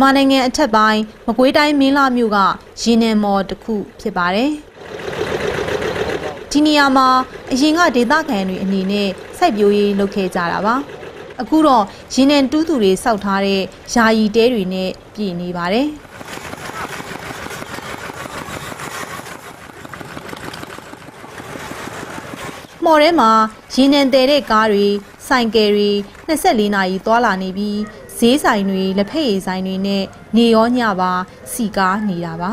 မြန်မာနိုင်ငံအထက်ပိုင်းမကွေးတိုင်းမင်းလာမြို့ကရေနံမော်တစ်ခုဖြစ်ပါတယ်။ဒီနေရာမှာအရင်ကဒေသခံတွေအနေနဲ့စိုက်ပျိုးရေးလုပ်ခဲ့ကြတာပါ။အခုတော့ရေနံတူးသူတွေစောက်ထားတဲ့ယာယီတဲတွေနဲ့ပြည်နေပါတယ်။မော်ထဲမှာရေနံတဲတဲ့ကားတွေဆိုင်ကယ်တွေ24နာရီသွားလာနေပြီး ဈေးဆိုင်တွေလက်ဖက်ရည်ဆိုင်တွေနဲ့နေရောညပါစီကားနေတာပါ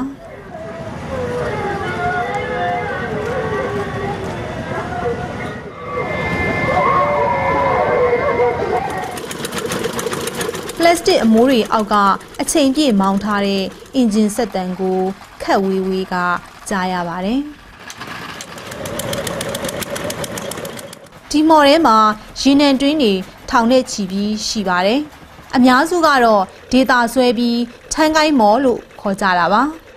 ပလတ်စတစ်အမိုးတွေအောက်က အချိန်ပြည့်မောင်းထားတဲ့အင်ဂျင်ဆက်တန်ကိုခက်ဝေးဝေးကကြားရပါတယ်ဒီမော်ထဲမှာရေနံတွင်းတွေထောင်နဲ့ချီပြီးရှိပါတယ်။ အများစုကတော့ဒေတာဆွဲပြီးထန်းကိုင်းမော်လို့ခေါ်ကြတာပါ။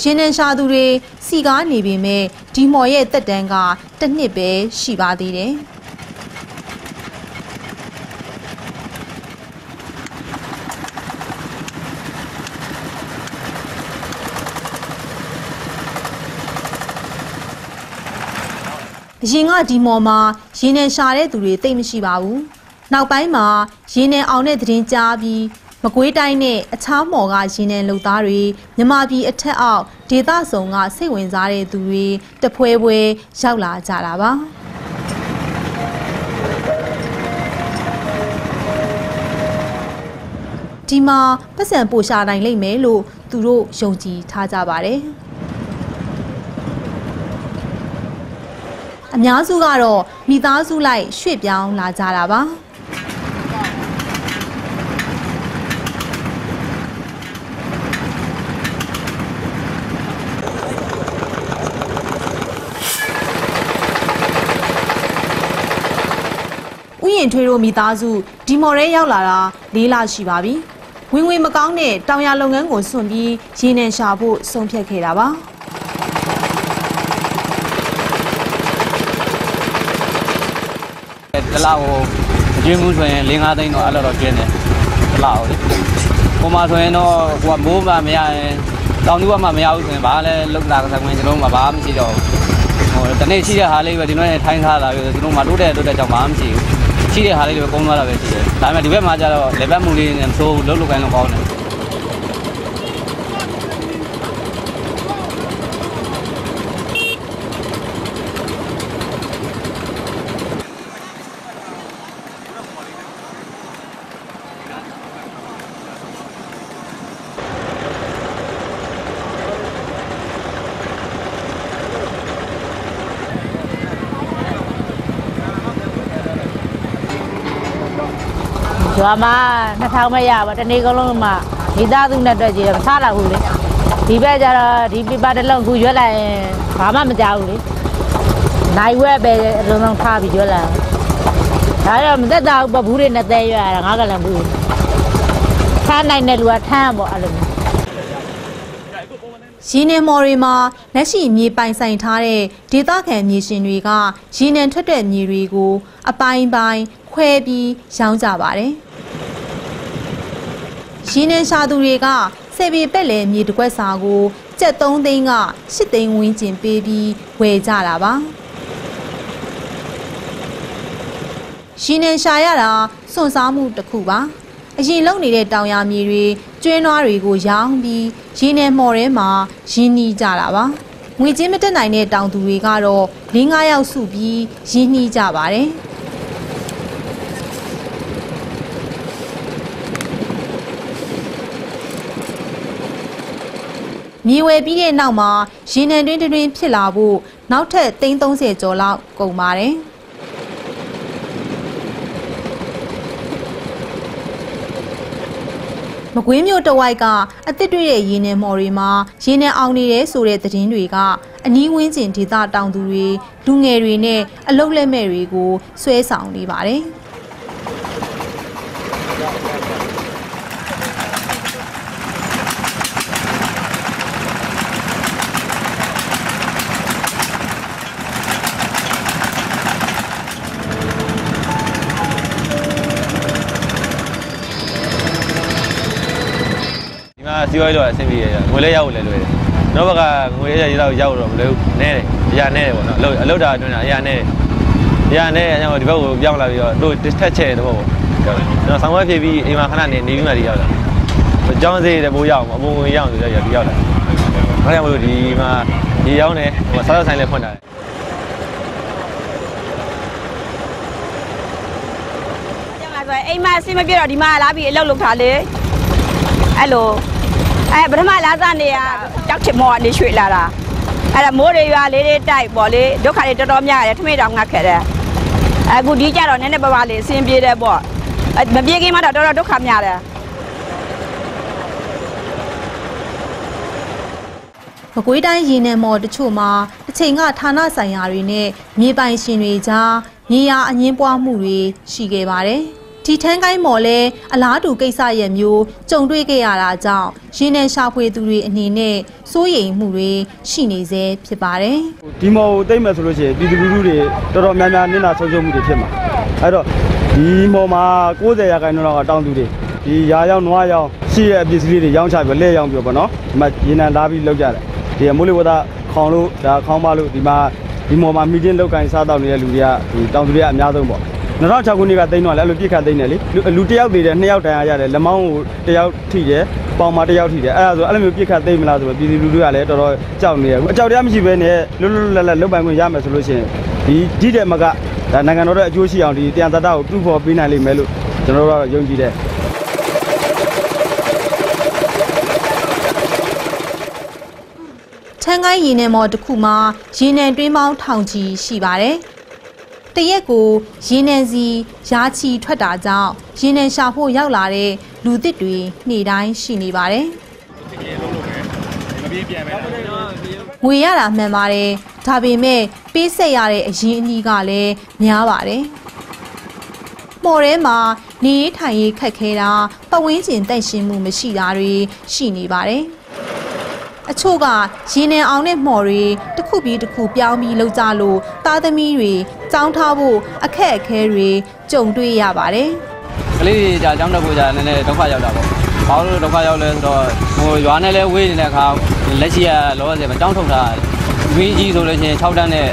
ရှင်နန်ရှာသူတွေစီကားနေပေမဲ့ဒီမော်ရဲ့တက်တန်းကတစ်နှစ်ပဲရှိပါသေးတယ်။ အရင်ကဒီမော်မှာရင်းနှံရှာတဲ့သူတွေသိမ့်မရှိပါဘူး။နောက်ပိုင်းမှာရင်းနှံအောင်တဲ့သတင်းကြားပြီးမကွေးတိုင်းနဲ့အခြားမော်ကရင်းနှံလုပ်သားတွေမြမပြည်အထက်အောက်ဒေသဆောင်ကစိတ်ဝင်စားတဲ့သူတွေတပွဲပွဲရောက်လာကြတာပါ။ဒီမှာပတ်စံပို့ရှာနိုင်လိမ့်မယ်လို့သူတို့ယုံကြည်ထားကြပါတယ်။ အများစုကတော့မိသားစုလိုက်ရွှေ့ပြောင်းလာကြတာပါဥယျင်ထွေးတို့မိသားစုဒီမော်ရဲရောက်လာတာ၄လရှိပါပြီဝင်ဝင်မကောင်းတဲ့တောင်ရလုပ်ငန်းကိုစွန့်ပြီးရေနံရှာဖို့ဆုံးဖြတ်ခဲ့တာပါ တစ်လောက်ကိုမကျွေးမှုဆိုရင်၄၅သိန်းတော့အဲ့လိုတော့ကျွေးနေတစ်လောက်လေပုံမှန်ဆိုရင်တော့ဟိုကမိုးမှမရရင်တောင်တူကမှမရဘူးဆိုရင်ဘာလဲလုတ်တာကစားဝင်ကျွန်တော်မှဘာမှမရှိတော့ဟိုတနေ့ရှိတဲ့ဟာလေးပဲဒီလိုနဲ့ထိုင်းထားတာပြီးကျွန်တော်မှတိုးတဲ့တိုးတဲ့ကြောင့်ဘာမှမရှိဘူးရှိတဲ့ဟာလေးတွေပဲကုန်းသွားတာပဲရှိတယ်ဒါပေမဲ့ဒီဘက်မှာကျတော့လေဘက်မူလေးနဲ့ဆိုးလုတ်လုတ်ကိုင်းလို့ကောင်းတယ် ရွာမှာ2000ပဲရပါတနေ့ကလုံးမှမိသားစုနဲ့တွေ့ကြည့်တယ်မစားတော့ဘူးလေဒီဘက်ကျတော့ဒီပြပတစ်လုံးခုရွက်လိုက်ရင်ဘာမှမကြောက်ဘူးလေနိုင်ဝက်ပဲအလုံးလုံးထားပြီးရွက်လိုက်ဒါတော့မသက်သာဘူးဘူးတွေနဲ့တဲရွက်ရတာငါကလည်းဘူးထမ်းနိုင်တဲ့လူကထမ်းပေါ့အဲ့လိုမျိုးရင်းနှံမော်တွေမှာလက်ရှိမြေပိုင်ဆိုင်ထားတဲ့ဒေသခံမြေရှင်တွေကရင်းနှံထွက်တဲ့မြေတွေကို အပိုင်းပိုင်းခွဲပြီးရောင်းကြပါတယ်။ ရင်းနှံရှာသူတွေကဆယ်ပေပက်လေမြေတစ်ကွက်စာကိုကျပ်3သိန်းက8သိန်းဝန်းကျင်ပေးပြီးဝယ်ကြတာပါ။ရင်းနှံရှာရတာစွန့်စားမှုတစ်ခုပါ။အရင်လုံနေတဲ့တောင်ယာမြေတွေကျွင်းနွားတွေကိုရောင်းပြီးရင်းနဲ့မော်ထဲမှာရင်းနှီးကြတာပါငွေချင်းမတက်နိုင်တဲ့တောင်သူတွေကတော့၄၅ယောက်စုပြီးရင်းနှီးကြပါတယ် မြေဝယ်ပြီးတဲ့နောက်မှာရေနံတွင်းတွင်းဖြစ်လာဖို့နောက်ထပ်330ကျော်လောက်ကုန်ပါတယ်။မကွင်းမြို့တဝိုက်ကအသစ်တွေ့တဲ့ရေနံမော်တွေမှာရေနံအောင်နေတယ်ဆိုတဲ့သတင်းတွေကအနီးဝန်းကျင်ဒေသတောင်သူတွေလူငယ်တွေနဲ့အလုတ်လက်မဲ့တွေကိုဆွဲဆောင်နေပါတယ်။ စီးပွားရေးတော့အဆင်ပြေတယ်ငွေလဲရောက်လဲလွယ်တယ်နောက်ဘက်ကငွေရရတော့ရောက်တော့မလွယ်ဘူးနဲတယ်အရာနဲတယ်ပေါ့နော်အလုပ်အလုပ်တာအတွင်းတာအရာနဲတယ်အရာနဲတယ်အကြောင်းဒီဘက်ကိုပြောင်းလာပြီးတော့တို့ distract ချဲ့တဲ့ဘောပေါ့ကျွန်တော်ဆောင်းဝဲဖြည့်ပြီးအိမ်မှာခဏနေနေပြီးမှဒီရောက်လာအကြောင်းစေးတဲ့ဘိုးရအောင်အမုံဝင်ရအောင်ဆိုတော့ဒီရောက်လာဘာကြောင့်မလို့ဒီမှာဒီရောက်နေဟိုစားရဆိုင်လည်းဖွင့်တာတယ်ကျမဆိုရင်အိမ်မအဆင်မပြေတော့ဒီမှာလာပြီးအလုပ်လုပ်ထားလေအဲ့လို အဲပထမလာစားနေရကြောက်ချင်မောကနေရွှေ့လာတာအဲ့ဒါမိုးတွေရွာလေးတွေတိုက်ပေါ့လေဒုက္ခတွေတော်တော်များတယ်ထမိတောင်ငတ်ခဲ့တယ်အခုဒီကြတော့နည်းနည်းပါးပါးလေးအဆင်ပြေတယ်ပေါ့အဲ့မပြေခင်မှတော့တော်တော်ဒုက္ခများတယ်မကွေးတိုင်းရေနံမော်တချို့မှာအချိန်ကဌာနဆိုင်ရာတွေနဲ့မြေပိုင်ရှင်တွေကြားမြေယာအငင်းပွားမှုတွေရှိခဲ့ပါတယ်။ ဒီထန်းကိုင်းမော်လဲအလားတူကိစ္စရဲ့မျိုးကြုံတွေ့ခဲ့ရတာကြောင့်ရေနံရှာဖွေသူတွေအနေနဲ့စိုးရိမ်မှုတွေရှိနေစေဖြစ်ပါတယ်ဒီမော်ကိုတိတ်မယ်ဆိုလို့ရှိရင်ပြည်သူလူထုတွေတော်တော်များများနစ်နာဆုံးရှုံးမှုတွေဖြစ်မှာအဲ့တော့ဒီမော်မှာ90ရာခိုင်နှုန်းလောက်ကတောင်းသူတွေဒီရာရောက်နွားရောက်ရှိရဲ့အပစ္စည်းလေးတွေရောင်းချပြီးလဲရောင်းပြီးပေါ့နော်ဒီမှာရေနံလာပြီးလောက်ကြတယ်ဒီမိုးလေဝသခေါင်လို့ဒါခေါင်းမလို့ဒီမှာဒီမော်မှာမီတင်းလောက်ကင်စားတော့နေတဲ့လူတွေကဒီတောင်သူတွေကအများဆုံးပေါ့ 2006ခုနှစ်ကတိန်းတော့လည်းအဲ့လိုပြစ်ခတ်တိန်းတယ်လေလူလူတစ်ယောက်သေးတယ်နှစ်ယောက်တန်ရရတယ်လက်မောင်းကိုတစ်ယောက်ထိတယ်ပေါင်မှာတစ်ယောက်ထိတယ်အဲ့ဒါဆိုအဲ့လိုမျိုးပြစ်ခတ်သိမ့်မလားဆိုတော့ပြည်သူလူထုကလည်းတော်တော်ကြောက်နေရအခုအကြောက်တရားမရှိဘဲနဲ့လွတ်လွတ်လပ်လပ်လုပ်ပိုင်ခွင့်ရမယ်ဆိုလို့ရှိရင်ဒီကြီးတဲ့မကဒါနိုင်ငံတော်ရဲ့အကျိုးရှိအောင်ဒီတရားသတ္တကိုပြုဖို့ပေးနိုင်လိမ့်မယ်လို့ကျွန်တော်တို့ကယုံကြည်တယ်။ထန်းကိုင်းရေနံမော်တစ်ခုမှာရေနံတွင်းပေါင်းထောင်ချီရှိပါတယ်။ တရက်ကိုရေနံစီရာချီထွက်တာကြောင့်ရေနံရှာဖို့ရောက်လာတဲ့လူသစ်တွေနေ့တိုင်းရှိနေပါတယ်။ငွေရတာမှန်ပါတယ်။ဒါပေမဲ့ပေးဆက်ရတဲ့အရင်းအနှီးကလည်းများပါတယ်။မော်ထဲမှာနေရေးထိုင်ရေးခက်ခဲတာပတ်ဝန်းကျင်တန့်ရှင်းမှုမရှိတာတွေရှိနေပါတယ်။ အချို့ကရေနံအောင်တဲ့မော်တွေတစ်ခုပြီးတစ်ခုပြောင်းပြီးလောက်ကြလို့သားသမီးတွေကြောင်းထားဖို့အခက်အခဲတွေကြုံတွေ့ရပါတယ်ကလေးတွေကြာကြောင်းတက်ဖို့ကြာနည်းနည်းဒုက္ခရောက်တာပေါ့ဘာလို့ဒုက္ခရောက်လဲဆိုတော့ဟိုရွာနဲ့လဲဝေးနေတဲ့အခါလက်ရှိကလောဆယ်မှာကြောင်းထုတ်တာဝင်းကြီးဆိုလို့ရှိရင်6တန်းနဲ့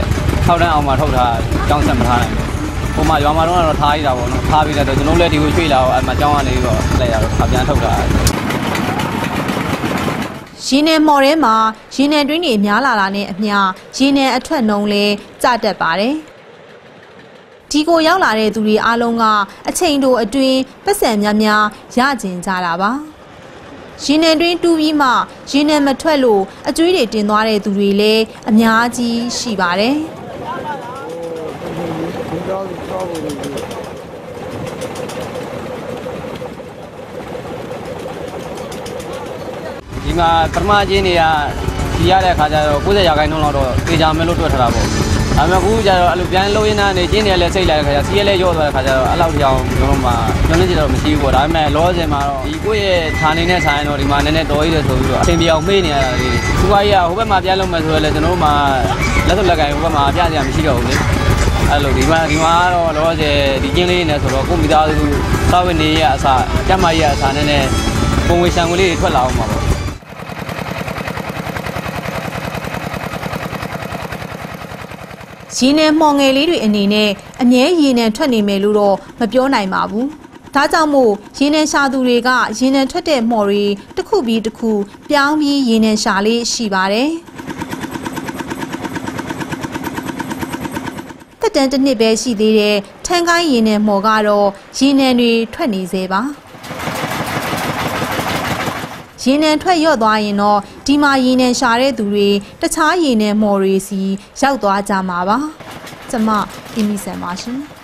6တန်းအောင်မှထုတ်တာကြောင်းဆက်မထားနိုင်ဘူးဟိုမှာရွာမှာတော့ထားရတာပေါ့နော်ထားပြီးတော့ကျွန်တော်လည်းဒီကိုရွှေ့လာတော့အဲ့မှာကြောင်းကနေပြီးတော့လက်ရတော့ခပြန်ထုတ်တာ။ ရေနံမော်ထဲမှာရေနံတွင်းတွေများလာတာနဲ့အမျှရေနံအထွက်နှုံလဲကျတတ်ပါတယ်။ဒီကိုရောက်လာတဲ့သူတွေအားလုံးကအချိန်တိုအတွင်းပတ်စံများများရကျင်ကြတာပါ။ရေနံတွင်းတူးပြီးမှရေနံမထွက်လို့အကျွေးတွေတင်သွားတဲ့သူတွေလည်းအများကြီးရှိပါတယ်။ မှာပထမချင်းတွေကဒီရတဲ့အခါကျတော့90ရာခိုင်နှုန်းလောက်တော့တေချာမယ်လို့တွက်ထားတာပေါ့။ဒါပေမဲ့အခုကျတော့အဲ့လိုပြန်လို့ရင်းသားနေချင်းတွေလည်းစိတ်လိုက်တဲ့ခါကျစီးရဲလည်းရော့သွားတဲ့ခါကျတော့အဲ့လောက်တောင်ကျွန်တော်မှကျွန်တော်ကြည့်တော့မရှိဘူးပေါ့။ဒါပေမဲ့လောဆယ်မှာတော့ဒီကိုယ့်ရဲ့ဌာနေနဲ့ဆိုင်တော့ဒီမှာနည်းနည်းတော်ရည်တယ်ဆိုပြီးတော့အဆင်ပြေအောင်မေးနေရတာလေး။သူကကြီးကဟိုဘက်မှာပြန်လုပ်မယ်ဆိုတော့လည်းကျွန်တော်တို့မှလက်စုပ်လက်ကင်ဟိုဘက်မှာပြစရာမရှိတော့ဘူးလေ။အဲ့လိုဒီမှာဒီမှာကတော့လောဆယ်ဒီကျင်းလေးနဲ့ဆိုတော့ကိုမိသားစုစာဝင်နေရအစားကျမကြီးရအစားနည်းနည်းပုံဝေရှံကလေးတွေထွက်လာအောင်ပါပေါ့ ရေနံမှော်ငယ်လေးတွေအနေနဲ့အမြဲရေနံထွက်နေမယ်လို့တော့မပြောနိုင်ပါဘူး။ဒါကြောင့်မို့ရေနံရှာသူတွေကရေနံထွက်တဲ့မှော်တွေတစ်ခုပြီးတစ်ခုပြောင်းပြီးရေနံရှာလေးရှိပါတယ်။တက်တန်တစ်နှစ်ပဲရှိသေးတဲ့ထန်းကိုင်းရေနံမှော်ကတော့ရေနံတွေထွက်နေသေးပါ။ ရေနံထွက်ရော့သွားရင်တော့ဒီမှာရေနံရှာတဲ့သူတွေတခြားရေနံမော်တွေစီရောက်သွားကြမှာပါ။ကျမအီမီဆန်ပါရှင်။